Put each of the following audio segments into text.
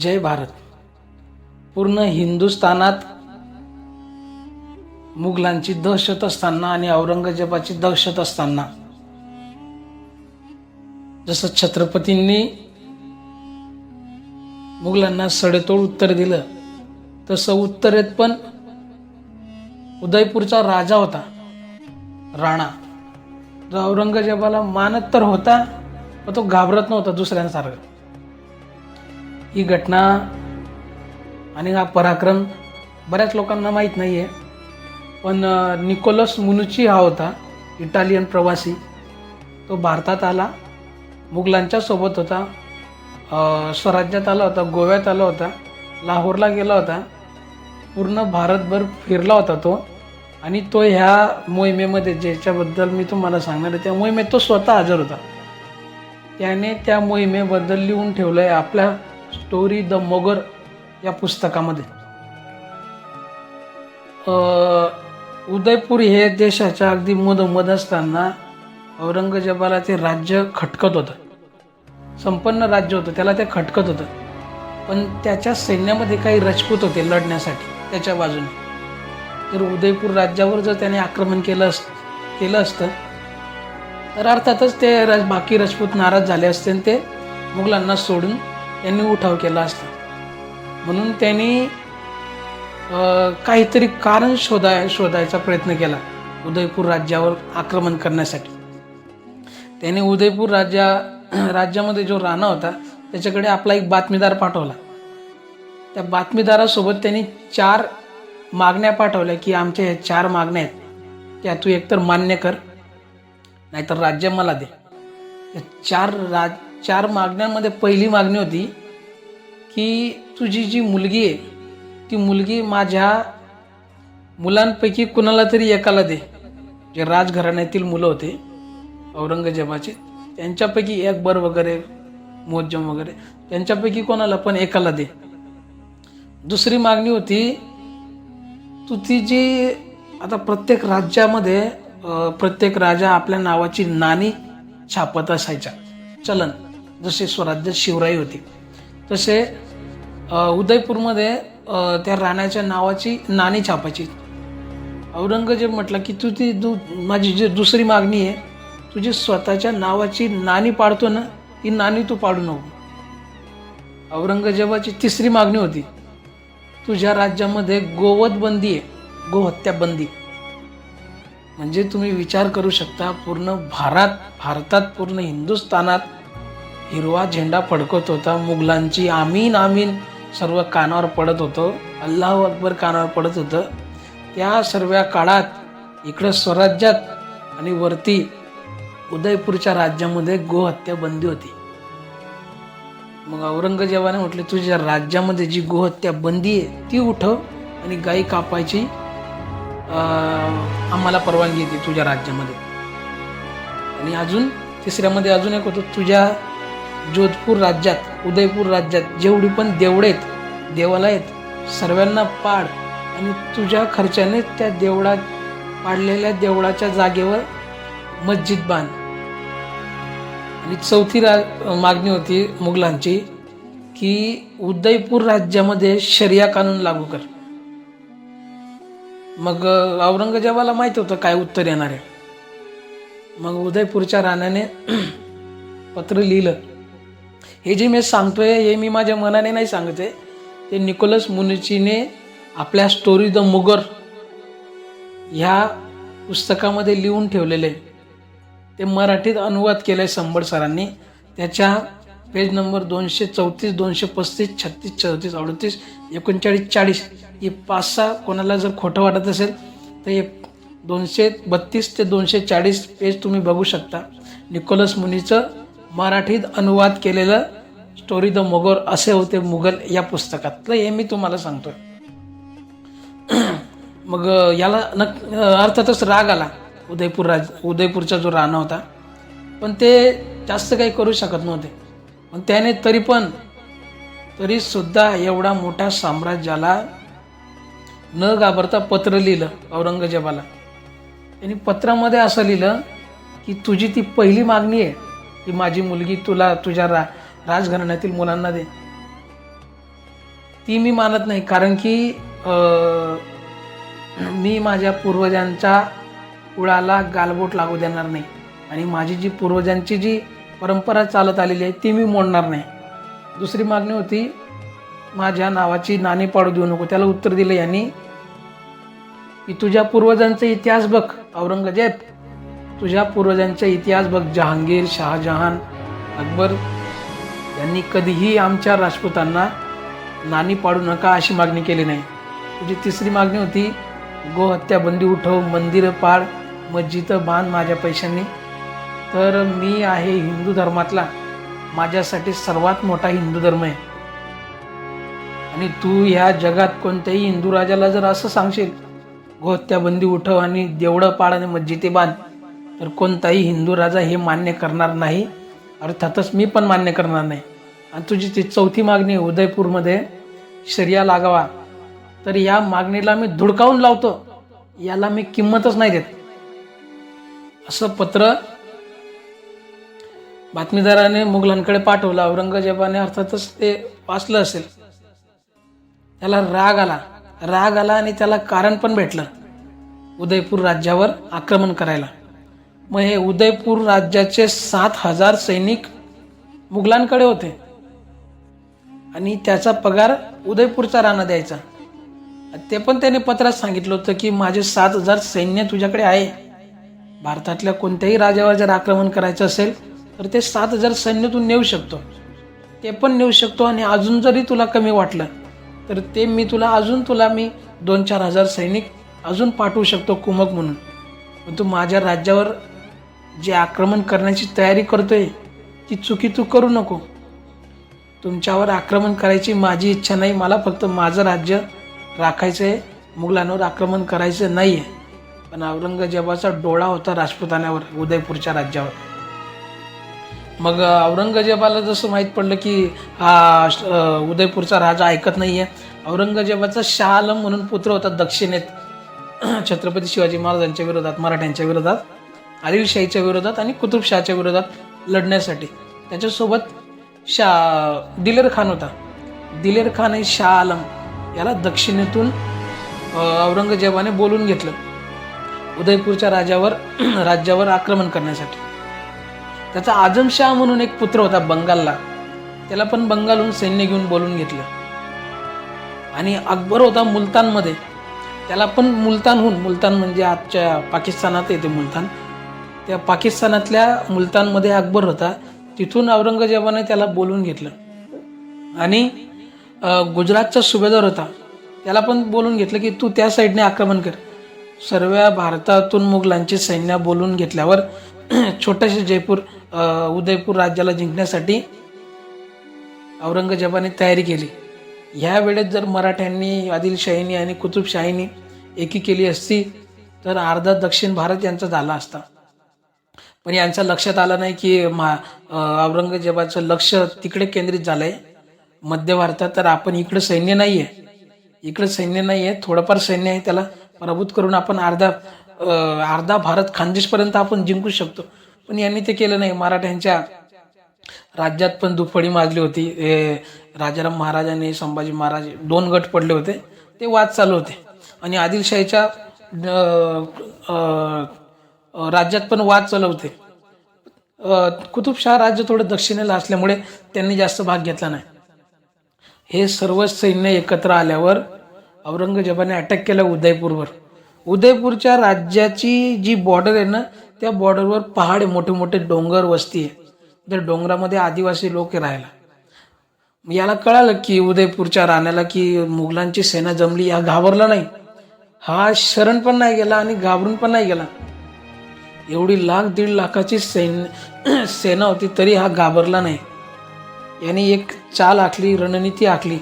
जय भारत. पूर्ण हिंदुस्थानात मुघलांची दहशत असताना आणि औरंगजेबाची दहशत असताना जसं छत्रपतींनी मुघलांना सडेतोड उत्तर दिलं तसं उत्तरेत पण उदयपूरचा राजा होता राणा. जो औरंगजेबाला मानत तर होता पण तो घाबरत नव्हता दुसऱ्यांसारखं. ही घटना आणि हा पराक्रम बऱ्याच लोकांना माहीत नाही आहे पण निकोलस मुनुची हा होता इटालियन प्रवासी. तो भारतात आला मुघलांच्या सोबत होता स्वराज्यात आला होता गोव्यात आला होता लाहोरला गेला होता पूर्ण भारतभर फिरला होता तो. आणि तो ह्या मोहिमेमध्ये ज्याच्याबद्दल मी तुम्हाला सांगणार आहे त्या मोहिमेत तो स्वतः हजर होता. त्याने त्या मोहिमेबद्दल लिहून ठेवलं आहे आपल्या स्टोरी द मोगर या पुस्तकामध्ये. उदयपूर हे देशाच्या अगदी मधोमध असताना औरंगजेबाला ते राज्य खटकत होतं. संपन्न राज्य होतं त्याला ते खटकत होतं. पण त्याच्या सैन्यामध्ये काही रजपूत होते लढण्यासाठी त्याच्या बाजूने. तर उदयपूर राज्यावर जर त्याने आक्रमण केलं अस केलं असतं तर अर्थातच ते राज बाकी राजपूत नाराज झाले असते आणि ते मुघलांना सोडून त्यांनी उठाव केला असता. म्हणून त्यांनी काहीतरी कारण शोधाय शोधायचा प्रयत्न केला उदयपूर राज्यावर आक्रमण करण्यासाठी. त्याने उदयपूर राज्या राज्यामध्ये जो राणा होता त्याच्याकडे आपला एक बातमीदार पाठवला. त्या बातमीदारासोबत त्यांनी चार मागण्या पाठवल्या की आमच्या ह्या चार मागण्या आहेत. त्या तू एकतर मान्य कर नाहीतर राज्य मला दे. या चार राज चार मागण्यांमध्ये पहिली मागणी होती की तुझी जी मुलगी आहे ती मुलगी माझ्या मुलांपैकी कुणाला तरी एकाला दे. जे राजघराण्यातील मुलं होते औरंगजेबाचे त्यांच्यापैकी एकबर वगैरे मोहज्जम वगैरे त्यांच्यापैकी कोणाला पण एकाला दे. दुसरी मागणी होती तू ती जी आता प्रत्येक राज्यामध्ये प्रत्येक राजा आपल्या नावाची नाणी छापत असायच्या. चलन. जसे स्वराज्यात शिवराई होती. तसे उदयपूरमध्ये त्या राण्याच्या नावाची नाणी छापायची. औरंगजेब म्हटला की तू ती दु माझी जी दुसरी मागणी आहे तुझी स्वतःच्या नावाची नाणी पाडतो ना ती नाणी तू पाडू नको. औरंगजेबाची तिसरी मागणी होती तुझ्या राज्यामध्ये गोवध बंदी आहे गोहत्या बंदी म्हणजे तुम्ही विचार करू शकता पूर्ण भारत भारतात पूर्ण हिंदुस्थानात हिरवा झेंडा फडकत होता. मुघलांची आमीन आमीन सर्व कानावर पडत होतं. अल्लाह अकबर कानावर पडत होतं. त्या सर्व काळात इकडं स्वराज्यात आणि वरती उदयपूरच्या राज्यामध्ये गोहत्या बंदी होती. मग औरंगजेबाने म्हटले तुझ्या राज्यामध्ये जी गोहत्या बंदी आहे ती उठव आणि गाई कापायची. आम्हाला परवानगी येते तुझ्या राज्यामध्ये. आणि अजून तिसऱ्यामध्ये अजून एक होतं तुझ्या जोधपूर राज्यात उदयपूर राज्यात जेवढी पण देवळे आहेत देवालय आहेत सर्वांना पाड आणि तुझ्या खर्चाने त्या देवळात पाडलेल्या देवळाच्या जागेवर मस्जिद बांध. आणि चौथी रा मागणी होती मुघलांची की उदयपूर राज्यामध्ये शरिया कानून लागू कर. मग औरंगजेबाला माहीत होतं काय उत्तर येणार आहे. मग उदयपूरच्या राण्याने पत्र लिहिलं. हे जे मी सांगतोय हे मी माझ्या मनाने नाही सांगते. ते निकोलस मुनिचीने आपल्या स्टोरी द मुगर ह्या पुस्तकामध्ये लिहून ठेवलेले. आहे. ते मराठीत अनुवाद केलं आहे संबळ सरांनी. त्याच्या पेज नंबर दोनशे चौतीस दोनशे पस्तीस छत्तीस चौतीस अडतीस एकोणचाळीस चाळीस हे पाच सहा कोणाला जर खोटं वाटत असेल तर हे दोनशे बत्तीस ते दोनशे चाळीस पेज तुम्ही बघू शकता. निकोलस मुनीचं मराठीत अनुवाद केलेलं स्टोरी द मोगोर असे होते मुघल या पुस्तकातलं. हे मी तुम्हाला सांगतोय. मग याला नक अर्थातच राग आला. उदयपूर राज उदयपूरचा जो राणा होता. पण ते जास्त काही करू शकत नव्हते. पण त्याने तरी पण तरीसुद्धा एवढा मोठ्या साम्राज्याला न घाबरता पत्र लिहिलं औरंगजेबाला. त्यांनी पत्रामध्ये असं लिहिलं की तुझी ती पहिली मागणी आहे. की माझी मुलगी तुला तुझ्या रा राजघराण्यातील मुलांना दे. ती मी मानत नाही कारण की मी माझ्या पूर्वजांच्या कुळाला गालबोट लागू देणार नाही. आणि माझी जी पूर्वजांची जी परंपरा चालत आलेली आहे ती मी मोडणार नाही. दुसरी मागणी होती माझ्या नावाची नाणी पाडू देऊ नको त्याला उत्तर दिलं यांनी की तुझ्या पूर्वजांचा इतिहास बघ औरंगजेब तुझ्या पूर्वजांचा इतिहास बघ जहांगीर शहाजहान अकबर. यांनी कधीही आमच्या राजपूतांना नाणी पाडू नका अशी मागणी केली नाही. तुझी तिसरी मागणी होती गोहत्या बंदी उठव मंदिरं पाड मस्जिदं बांध माझ्या पैशांनी. तर मी आहे हिंदू धर्मातला. माझ्यासाठी सर्वात मोठा हिंदू धर्म आहे. आणि तू ह्या जगात कोणत्याही हिंदू राजाला जर असं सांगशील गोहत्या बंदी उठव आणि देवळं पाड आणि मस्जिदे बांध. तर कोणताही हिंदू राजा हे मान्य करणार नाही. अर्थातच मी पण मान्य करणार नाही. आणि तुझी ती चौथी मागणी आहे उदयपूरमध्ये शर्या लागावा. तर या मागणीला मी धुडकावून लावतो. याला मी किंमतच नाही देत. असं पत्र बातमीदाराने मुघलांकडे पाठवलं. औरंगजेबाने अर्थातच ते वाचलं असेल. त्याला राग आला. राग आला आणि त्याला कारण पण भेटलं. उदयपूर राज्यावर आक्रमण करायला. मग हे उदयपूर राज्याचे सात हजार सैनिक मुघलांकडे होते. आणि त्याचा पगार उदयपूरचा राणा द्यायचा. ते पण त्याने पत्रात सांगितलं होतं की माझे सात हजार सैन्य तुझ्याकडे आहे. भारतातल्या कोणत्याही राजावर जर आक्रमण करायचं असेल तर ते सात हजार सैन्य तू नेऊ शकतो. ते पण नेऊ शकतो आणि अजून जरी तुला कमी वाटलं तर ते मी तुला अजून तुला मी दोन चार हजार सैनिक अजून पाठवू शकतो कुमक म्हणून. पण तू माझ्या राज्यावर जे आक्रमण करण्याची तयारी करतोय ती चुकी तू करू नको. तुमच्यावर आक्रमण करायची माझी इच्छा नाही मला फक्त माझं राज्य राखायचं आहे मुघलांवर आक्रमण करायचं नाही आहे पण औरंगजेबाचा डोळा होता राजपुतान्यावर उदयपूरच्या राज्यावर. मग औरंगजेबाला जसं माहीत पडलं की हा उदयपूरचा राजा ऐकत नाही आहे औरंगजेबाचा शाह आलम म्हणून पुत्र होता दक्षिणेत. छत्रपती शिवाजी महाराजांच्या विरोधात मराठ्यांच्या विरोधात. आदिलशाहीच्या विरोधात आणि कुतुबशहाच्या विरोधात लढण्यासाठी. त्याच्यासोबत शाह दिलेर खान होता. दिलेर खान आणि शाह आलम याला दक्षिणेतून औरंगजेबाने बोलून घेतलं. उदयपूरच्या राजावर राज्यावर आक्रमण करण्यासाठी. त्याचा आजमशाह म्हणून एक पुत्र होता बंगालला. त्याला पण बंगालहून सैन्य घेऊन बोलून घेतलं. आणि अकबर होता मुलतानमध्ये. त्याला पण मुलतानहून मुलतान म्हणजे आजच्या पाकिस्तानात येते मुलतान. त्या पाकिस्तानातल्या मुलतानमध्ये अकबर होता. तिथून औरंगजेबाने त्याला बोलून घेतलं. आणि गुजरातचा सुभेदार होता. त्याला पण बोलून घेतलं की तू त्या साईडने आक्रमण कर. सर्व भारतातून मुघलांचे सैन्य बोलून घेतल्यावर छोटेसे जयपूर उदयपूर राज्याला जिंकण्यासाठी औरंगजेबाने तयारी केली. ह्या वेळेत जर मराठ्यांनी आदिलशाहीनी आणि कुतुबशाहीनी एकी केली असती तर अर्धा दक्षिण भारत यांचा झाला असता. पण यांच्या लक्षात आलं नाही की मा औरंगजेबाचं लक्ष तिकडे केंद्रित झालं आहे मध्य भारतात तर आपण इकडं सैन्य नाही आहे इकडं सैन्य नाही आहे थोडंफार सैन्य आहे त्याला पराभूत करून आपण अर्धा अर्धा भारत खानदेशपर्यंत आपण जिंकू शकतो. पण यांनी ते केलं नाही. मराठ्यांच्या राज्यात पण दुफळी माजली होती. हे राजाराम महाराजांनी संभाजी महाराज दोन गट पडले होते. ते वाद चालू होते. आणि आदिलशाहीच्या राज्यात पण वाद चालवते. कुतुबशहा कुतुबशाह राज्य थोडं दक्षिणेला असल्यामुळे त्यांनी जास्त भाग घेतला नाही. हे सर्व सैन्य एकत्र आल्यावर औरंगजेबाने अटॅक केला उदयपूरवर. उदयपूरच्या राज्याची जी बॉर्डर आहे ना त्या बॉर्डरवर पहाड मोठे मोठे डोंगर वस्ती आहे. त्या डोंगरामध्ये आदिवासी लोक राहायला. याला कळालं की उदयपूरच्या राण्याला की मुघलांची सेना जमली हा घाबरला नाही. हा शरण पण नाही गेला आणि घाबरून पण नाही गेला. एवढी लाख दीड लाखाची सैन्य सेना होती तरी हा घाबरला नाही. याने एक चाल आखली रणनीती आखली.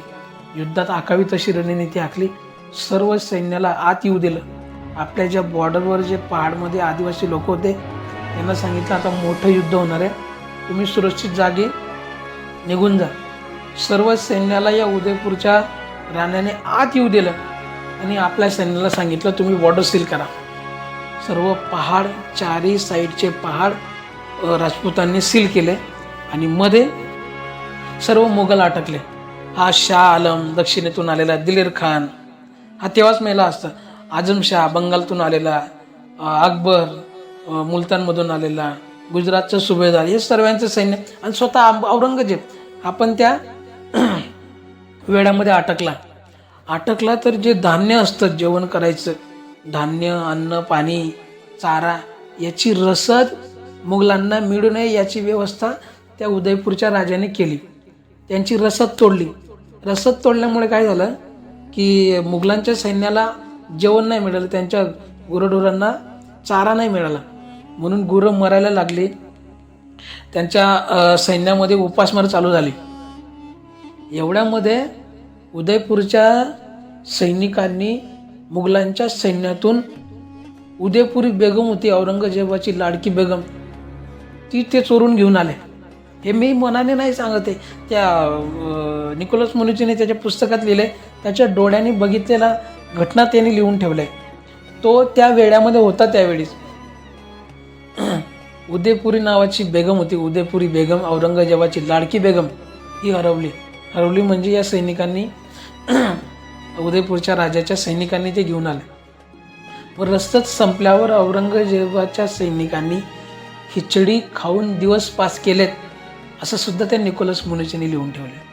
युद्धात आखावी तशी रणनीती आखली. सर्व सैन्याला आत येऊ दिलं. आपल्या ज्या बॉर्डरवर जे पहाडमध्ये आदिवासी लोक होते त्यांना सांगितलं आता मोठं युद्ध होणार आहे. तुम्ही सुरक्षित जागी निघून जा. सर्व सैन्याला या उदयपूरच्या राण्याने आत येऊ दिलं. आणि आपल्या सैन्याला सांगितलं तुम्ही बॉर्डर सील करा. सर्व पहाड चारी साईडचे पहाड राजपूतांनी सील केले आणि मध्ये सर्व मोगल अटकले. हा शाह आलम दक्षिणेतून आलेला दिलेर खान हा तेव्हाच मेला असता. आझमशाह बंगालतून आलेला अकबर मुलतानमधून आलेला गुजरातचा सुभेदार हे सर्वांचं सैन्य आणि स्वतः औरंगजेब आपण त्या वेळामध्ये अटकला. अटकला तर जे धान्य असतं जेवण करायचं धान्य अन्न पाणी चारा याची रसद मुघलांना मिळू नये याची व्यवस्था त्या उदयपूरच्या राजाने केली. त्यांची रसद तोडली. रसद तोडल्यामुळे काय झालं की मुघलांच्या सैन्याला जेवण नाही मिळालं त्यांच्या गुरढोरांना चारा नाही मिळाला. म्हणून गुरं मरायला लागली. त्यांच्या सैन्यामध्ये उपासमार चालू झाली. एवढ्यामध्ये उदयपूरच्या सैनिकांनी मुघलांच्या सैन्यातून उदयपुरी बेगम होती औरंगजेबाची लाडकी बेगम. ती ते चोरून घेऊन आले. हे मी मनाने नाही सांगत आहे. त्या निकोलस मुनिचीने त्याच्या पुस्तकात लिहिले त्याच्या डोळ्यांनी बघितलेला घटना त्यांनी लिहून ठेवलं आहे तो त्या वेळामध्ये होता त्यावेळीच. उदयपुरी नावाची बेगम होती. उदयपुरी बेगम औरंगजेबाची लाडकी बेगम ही हरवली. हरवली म्हणजे या सैनिकांनी उदयपूरच्या राजाच्या सैनिकांनी ते घेऊन आले. व रस्तच संपल्यावर औरंगजेबाच्या सैनिकांनी खिचडी खाऊन दिवस पास केलेत असं सुद्धा त्या निकोलस मुनिचीने लिहून ठेवले.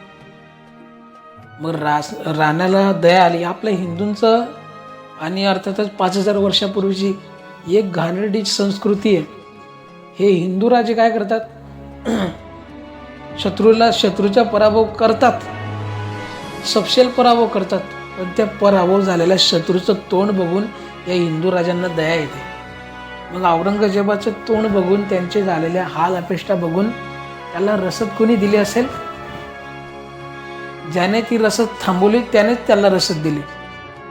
मग रास राण्याला दया आली. आपल्या हिंदूंचं आणि अर्थातच पाच हजार वर्षापूर्वीची एक घाणेरडी संस्कृती आहे. हे हिंदू राजे काय करतात? शत्रूला शत्रूचा पराभव करतात. सपशेल पराभव करतात. पण त्या पराभव झालेल्या शत्रूचं तोंड बघून या हिंदू राजांना दया येते. मग औरंगजेबाचं तोंड बघून त्यांचे झालेल्या हाल अपेष्टा बघून त्याला रसद कोणी दिली असेल? ज्याने ती रसद थांबवली त्यानेच त्याला रसद दिली.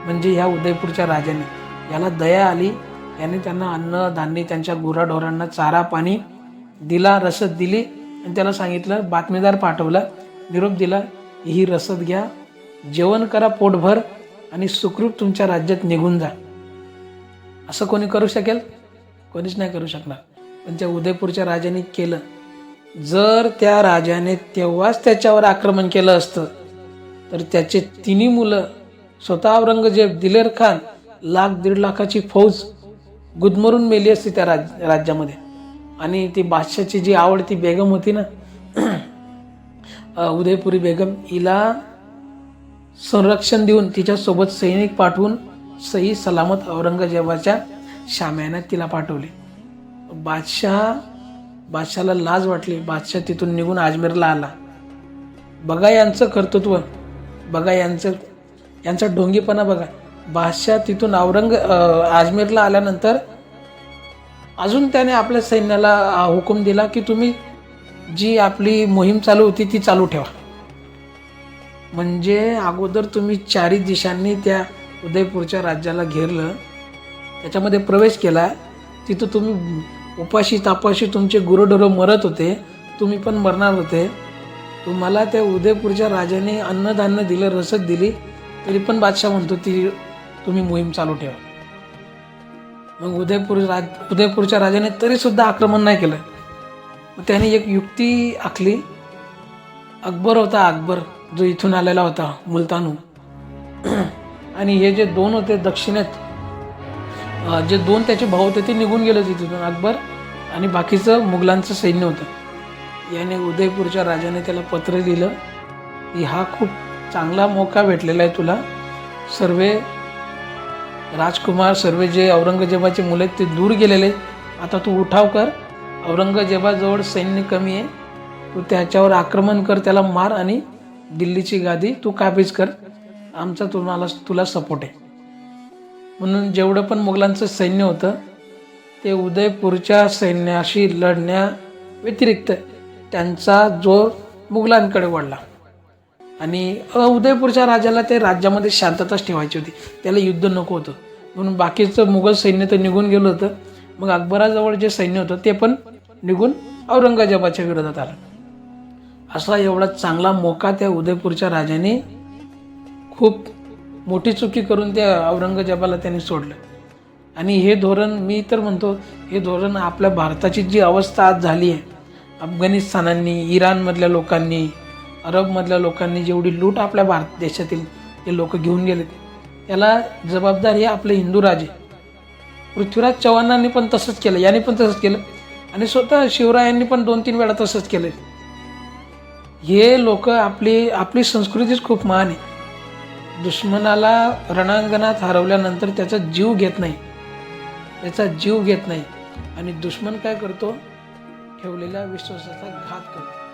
म्हणजे ह्या उदयपूरच्या राजाने. याला दया आली याने त्यांना अन्न धान्य त्यांच्या गुराढोरांना चारा पाणी दिला रसद दिली आणि त्याला सांगितलं बातमीदार पाठवला निरोप दिला ही रसद घ्या जेवण करा पोटभर आणि सुखरूप तुमच्या राज्यात निघून जा. असं कोणी करू शकेल? कोणीच नाही करू शकणार. पण त्या उदयपूरच्या राजाने केलं. जर त्या राजाने तेव्हाच त्याच्यावर आक्रमण केलं असतं तर त्याचे तिन्ही मुलं स्वतः औरंगजेब दिलेर खान लाख दीड लाखाची फौज गुदमरून मेली असती त्या राज राज्यामध्ये. आणि ती बादशाची जी आवडती बेगम होती ना उदयपुरी बेगम हिला संरक्षण देऊन तिच्यासोबत सैनिक पाठवून सही सलामत औरंगजेबाच्या शाम्याने तिला पाठवले. बादशाह बादशाला लाज वाटली. बादशाह तिथून निघून अजमेरला आला. बघा यांचं कर्तृत्व. बघा यांचं यांचा ढोंगीपणा बघा. बादशाह तिथून औरंग अजमेरला आल्यानंतर अजून त्याने आपल्या सैन्याला हुकूम दिला की तुम्ही जी आपली मोहीम चालू होती ती चालू ठेवा. म्हणजे अगोदर तुम्ही चारी दिशांनी त्या उदयपूरच्या राज्याला घेरलं त्याच्यामध्ये प्रवेश केला तिथं तुम्ही उपाशी तापाशी तुमचे गुरुढोरं मरत होते तुम्ही पण मरणार होते. तुम्हाला त्या उदयपूरच्या राजाने अन्नधान्य दिलं रसद दिली तरी पण बादशाह म्हणतो ती तुम्ही मोहीम चालू ठेवा. मग उदयपूर राज उदयपूरच्या राजाने तरीसुद्धा आक्रमण नाही केलं. मग त्याने एक युक्ती आखली अकबर होता अकबर. जो इथून आलेला होता मुलतानहून आणि हे जे दोन होते दक्षिणेत जे दोन त्याचे भाऊ होते ते निघून गेले होते तिथून अकबर आणि बाकीचं मुघलांचं सैन्य होतं. याने उदयपूरच्या राजाने त्याला पत्र दिलं की हा खूप चांगला मोका भेटलेला आहे तुला. सर्वे राजकुमार सर्व जे औरंगजेबाचे मुलं आहेत ते दूर गेलेले. आता तू उठाव कर. औरंगजेबाजवळ सैन्य कमी आहे. तू त्याच्यावर आक्रमण कर त्याला मार आणि दिल्लीची गादी तू काबीज कर. आमचा तुम्हाला तुला सपोर्ट आहे. म्हणून जेवढं पण मुघलांचं सैन्य होतं ते उदयपूरच्या सैन्याशी लढण्या व्यतिरिक्त त्यांचा जोर मुघलांकडे वाढला आणि उदयपूरच्या राजाला ते राज्यामध्ये शांतताच ठेवायची होती. त्याला युद्ध नको होतं. म्हणून बाकीचं मुघल सैन्य तर निघून गेलं होतं. मग अकबराजवळ जे सैन्य होतं ते पण निघून औरंगजेबाच्या विरोधात आलं. असा एवढा चांगला मोका त्या उदयपूरच्या राजाने खूप मोठी चुकी करून त्या औरंगजेबाला त्यांनी सोडलं. आणि हे धोरण मी तर म्हणतो हे धोरण आपल्या भारताची जी अवस्था आज झाली आहे अफगाणिस्तानांनी इराणमधल्या लोकांनी अरबमधल्या लोकांनी जेवढी लूट आपल्या भारत देशातील ते लोक घेऊन गेले त्याला जबाबदार हे आपले हिंदू राजे. पृथ्वीराज चव्हाणांनी पण तसंच केलं याने पण तसंच केलं. आणि स्वतः शिवरायांनी पण दोन तीन वेळा तसंच केलं. हे लोक आपली आपली संस्कृतीच खूप महान आहे दुश्मनाला रणांगणात हरवल्यानंतर त्याचा जीव घेत नाही. त्याचा जीव घेत नाही. आणि दुश्मन काय करतो? ठेवलेल्या विश्वासाचा घात करतो.